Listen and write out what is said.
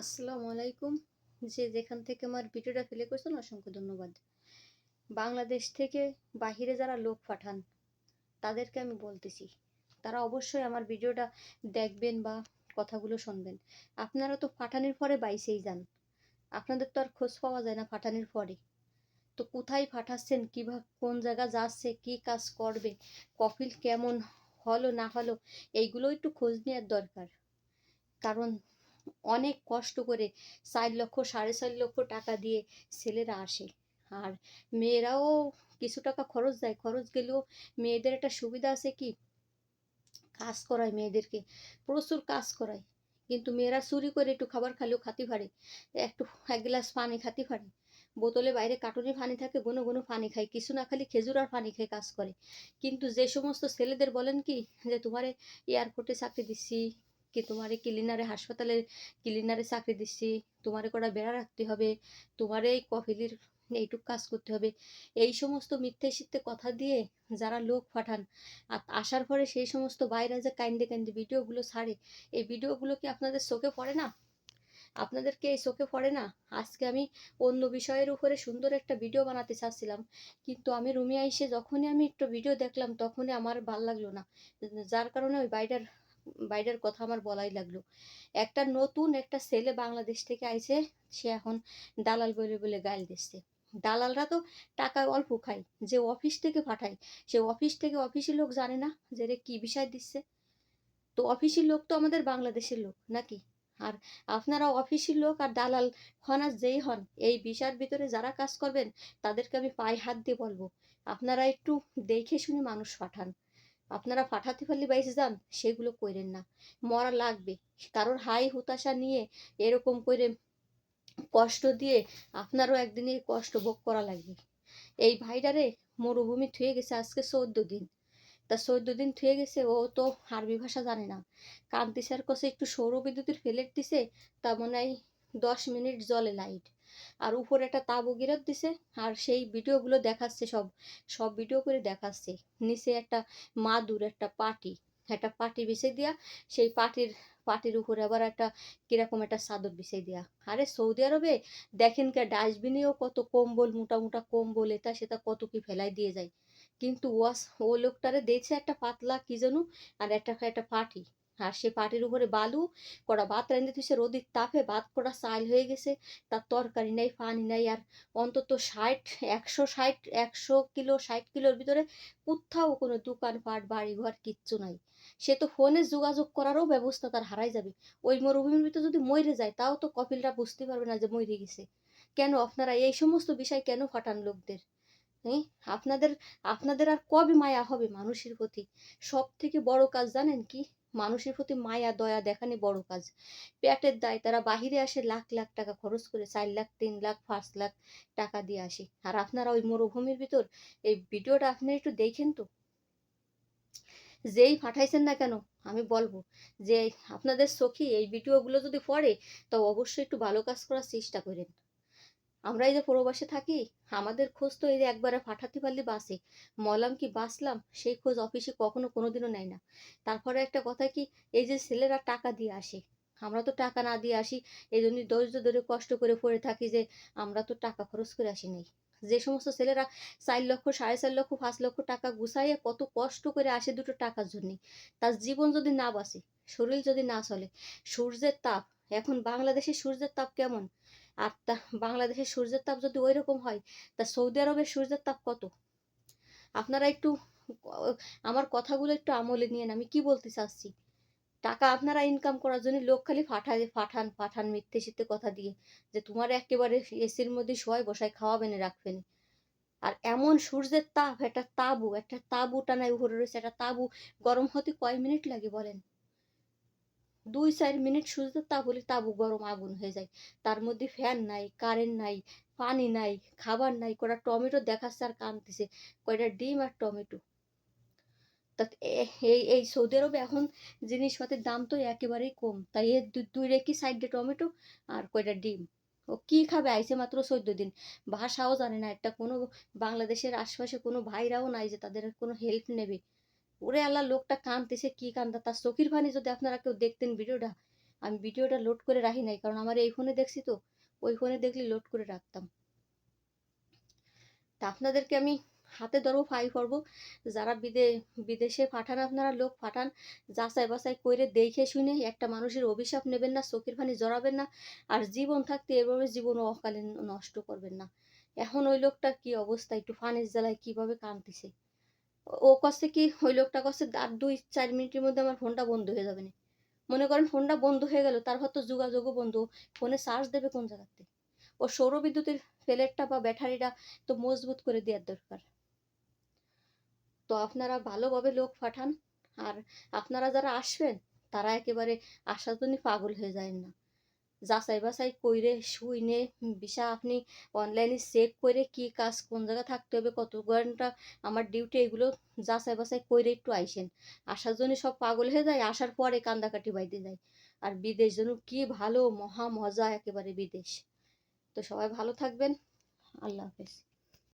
আসসালামু আলাইকুম। যে যেখান থেকে আমার ভিডিওটা প্লে করছেন, অসংখ্য ধন্যবাদ। বাংলাদেশ থেকে বাহিরে যারা লোক পাঠান, তাদেরকে আমি বলতেছি, তারা অবশ্যই আমার ভিডিওটা দেখবেন বা কথাগুলো শুনবেন। আপনারা তো পাঠানির পরে বাইসেই যান। আপনাদের তো আর খোঁজ পাওয়া যায় না পাঠানির পরে। তো কোথায় পাঠাচ্ছেন, কীভাবে, কোন জায়গা যাচ্ছে, কি কাজ করবে, কফিল কেমন হলো, না হলো, এইগুলো একটু খোঁজ নেওয়ার দরকার। কারণ অনেক কষ্ট করে চার লক্ষ, সাড়ে চার লক্ষ টাকা দিয়ে ছেলেরা আসে। আর মেয়েরাও কিছু টাকা খরচ দেয়। খরচ গেলেও মেয়েদের একটা সুবিধা আছে কি? কাজ করায় মেয়েদেরকে। প্রচুর কাজ করায়। কিন্তু মেয়েরা চুরি করে একটু খাবার খালেও খাতি পারে একটু, এক গ্লাস পানি খাতি পারে বোতলে বাইরে কার্টুনে পানি থাকে গুনো গুনো পানি খায়। কিছু না খালি খেজুর আর পানি খেয়ে কাজ করে। কিন্তু যে সমস্ত ছেলেদের বলেন কি, যে তোমারে এয়ারপোর্টে চাকরি দিচ্ছি কি তোমারে ক্লিনারে হাসপাতালে ক্লিনারে চাকরি দিচ্ছি, তোমারে কটা বেড়া রাখতে হবে, তোমারে এই কফিলির এইটুক কাজ করতে হবে। এই সমস্ত মিথ্যে সিদ্ধে কথা দিয়ে যারা লোক পাঠান আর আসার পরে সেই সমস্ত বাইরে যে কাইন্দে কাইন্দে ভিডিওগুলো ছাড়ে, এই ভিডিওগুলো কি আপনাদের চোখে পড়ে না? আপনাদেরকে এই চোখে পড়ে না? আজকে আমি অন্য বিষয়ের উপরে সুন্দর একটা ভিডিও বানাতে চাচ্ছিলাম, কিন্তু আমি রুমে এসে যখনই আমি একটু ভিডিও দেখলাম, তখনই আমার ভালো লাগল না। যার কারণে ওই বাইরের বাইরের কথা আমার বলাই লাগল। একটা নতুন একটা ছেলে বাংলাদেশ থেকে আইছে, সে এখন দালাল বলে বলে গাইল দিচ্ছে। দালালরা তো টাকা অল্প খায়, যে অফিস থেকে পাঠায়, সে অফিস থেকে অফিসি লোক জানে না যে রে কি বিষয় দিচ্ছে। তো অফিসি লোক তো আমাদের বাংলাদেশের লোক নাকি? আর আপনারা অফিসি লোক আর দালাল হন আর যেই হন, এই বিষয়ের ভিতরে যারা কাজ করবেন, তাদেরকে আমি পায়ে হাত দিয়ে বলব, আপনারা একটু দেখে শুনে মানুষ পাঠান। আপনারা পাঠাতে পারলে বাইসে যান, সেগুলো করেন না। মরা লাগবে। কারোর হাই হুতাশা নিয়ে এরকম করে কষ্ট দিয়ে আপনারও একদিন এই কষ্ট ভোগ করা লাগবে। এই ভাইটারে মরুভূমি থুয়ে গেছে আজকে চোদ্দ দিন। তা চোদ্দ দিন থুয়ে গেছে, ও তো আরবি ভাষা জানে না। কান্তি স্যার কাছে একটু সৌর বিদ্যুতের ফেলেট দিছে, তা মনে হয় দশ মিনিট জলে লাইট। আর উপরে একটা তাবু গিরত দিছে, আর সেই ভিডিওগুলো দেখাচ্ছে সব সব ভিডিও করে দেখাচ্ছে। নিচে একটা মাদুর, একটা পাটি একটা পাটি বিছে দিয়া, সেই পাটির পাটির উপরে আবার একটা কীরকম একটা চাদর বিছিয়ে দেয়া। আরে সৌদি আরবে দেখেন কে, ডাস্টবিনেও কত কম্বল, মোটা মোটা কম্বল, এটা সেটা কত কি ফেলাই দিয়ে যায়। কিন্তু ওয়াস, ও লোকটারে দিয়েছে একটা পাতলা কি যেন, আর একটা একটা পাটি। আর সে পাটির উপরে বালু কড়া ভাত রাঁধতে তুই রোদির তাপে ভাত কড়া চাল হয়ে গেছে, তার তরকারি নাই, পানি নাই, আর অন্তত ষাট, একশো ষাট, একশো কিলো, ষাট কিলোর ভিতরে কোথাও কোনো দোকানপাট বাড়ি ঘর কিচ্ছু নাই। সে তো ফোনে যোগাযোগ করারও ব্যবস্থা তার হারাই যাবে। ওই মরুভূমির ভিতরে যদি মরে যায়, তাও তো কপিলরা বুঝতে পারবে না যে মরে গেছে। কেন আপনারা এই সমস্ত বিষয় কেন ফাটান লোকদের? হ্যাঁ আপনাদের আপনাদের আর কবে মায়া হবে মানুষের প্রতি? সব থেকে বড় কাজ জানেন কি? মানুষের প্রতি মায়া, দয়া দেখানি বড় কাজ। পেটের দায়, তারা বাহিরে আসে লাখ লাখ টাকা খরচ করে, চার লাখ, তিন লাখ, পাঁচ লাখ টাকা দিয়ে আসে। আর আপনারা ওই মরুভূমির ভিতর, এই ভিডিওটা আপনারা একটু দেখেন তো। যেই পাঠাইছেন না কেন, আমি বলব যে আপনাদের সখী এই ভিডিওগুলো যদি পড়ে, তো অবশ্যই একটু ভালো কাজ করার চেষ্টা করেন। আমরা এই যে প্রবাসে থাকি? আমাদের খোঁজ তো এই যে একবারে পাঠাতে পারলে বাসে। মলাম কি বাসলাম সেই খোঁজ অফিসে কখনো কোনোদিনও নেয় না। তারপরে একটা কথা কি? এই যে ছেলেরা টাকা দিয়ে আসে। আমরা তো টাকা না দিয়ে আসি। এই জন্য ধৈর্য ধরে কষ্ট করে পড়ে থাকি যে আমরা তো টাকা খরচ করে আসি নাই যে সমস্ত ছেলেরা চার লক্ষ, সাড়ে চার লক্ষ, পাঁচ লক্ষ টাকা গুছাইয়ে কত কষ্ট করে আসে দুটো টাকার জন্যে। তার জীবন যদি না বাঁচে, শরীর যদি না চলে, সূর্যের তাপ এখন বাংলাদেশে সূর্যের তাপ কেমন? আর তা, বাংলাদেশের সূর্যের তাপ যদি ওই রকম হয়, তা সৌদি আরবের সূর্যের তাপ কত? আপনারা একটু আমার কথাগুলো একটু আমলে নিয়ে আমি কি বলতে চাচ্ছি? টাকা আপনারা ইনকাম করার জন্য লোক খালি ফাটায় পাঠান পাঠান মিথ্যে সিদ্ধে কথা দিয়ে, যে তোমার একেবারে এসির মধ্যে শোয় বসায় খাওয়াবেন রাখবেন আর এমন সূর্যের তাপ, একটা তাবু একটা তাবু টানায় উপরে রয়েছে, একটা তাবু গরম হতে কয় মিনিট লাগে বলেন? দুই চার মিনিট সূর্যের তাপ হলে তাবু গরম আগুন হয়ে যায়। তার মধ্যে ফ্যান নাই কারেন্ট নাই, পানি নাই, খাবার নাই কটা টমেটো দেখাচ্ছে আর কাঁদতেছে কয়টা ডিম আর টমেটো। তা এই এই সৌদি আরবে এখন জিনিসপাতির দাম তো একেবারেই কম। তাই এর দুই রেখি সাইডে টমেটো আর কয়টা ডিম। ও কি খাবে? আইসে মাত্র চোদ্দ দিন। ভাষাও জানে না, একটা কোনো বাংলাদেশের আশপাশে কোনো ভাইরাও নাই যে তাদের কোনো হেল্প নেবে। ওরে আল্লাহ, লোকটা কাঁদতেছে, কি কান্দা? তার চোখের পানি যদি আপনারা কেউ দেখতেন ভিডিওটা, আমি ভিডিওটা লোড করে রাখি নাই, কারণ আমার এই ফোনে দেখছি তো, ওই ফোনে দেখলে লোড করে রাখতাম। তা আপনাদেরকে আমি হাতে ধরবো, ফাই করব, যারা বিদে, বিদেশে পাঠান আপনারা, লোক পাঠান, যাচাই বাছাই করে দেখে শুনে একটা মানুষের অভিশাপ নেবেন না চোখের পানি জড়াবেন না, আর জীবন থাকতে এভাবে জীবন অকালীন নষ্ট করবেন না। এখন ওই লোকটার কি অবস্থা? একটু ফানের জ্বালায় কীভাবে কাঁদতেছে? ও কাছে কি ওই লোকটা কাছে আর দুই চার মিনিটের মধ্যে আমার ফোনটা বন্ধ হয়ে যাবে না। মনে করেন ফোনটা বন্ধ হয়ে গেল, তার হয়তো যোগাযোগও বন্ধ ফোনে চার্জ দেবে কোন জায়গাতে? ও সৌরবিদ্যুতের প্লেটটা বা ব্যাটারিটা তো মজবুত করে দেওয়ার দরকার। তো আপনারা ভালোভাবে লোক পাঠান, আর আপনারা যারা আসবেন, তারা একেবারে আসার জন্য পাগল হয়ে যায় না। যাচাই বাছাই করে শুইনে বিষা আপনি অনলাইনে চেক করে কি কাজ কোন জায়গায় থাকতে হবে কত ঘণ্টা আমার ডিউটি এগুলো যাচাই বাছাই করে একটু আইসেন। আসার জন্য সব পাগল হয়ে যায়, আসার পরে কান্দাকাটি বাইতে যায়। আর বিদেশ যেন কি ভালো, মহা মজা একেবারে বিদেশ। তো সবাই ভালো থাকবেন, আল্লাহ হাফেজ।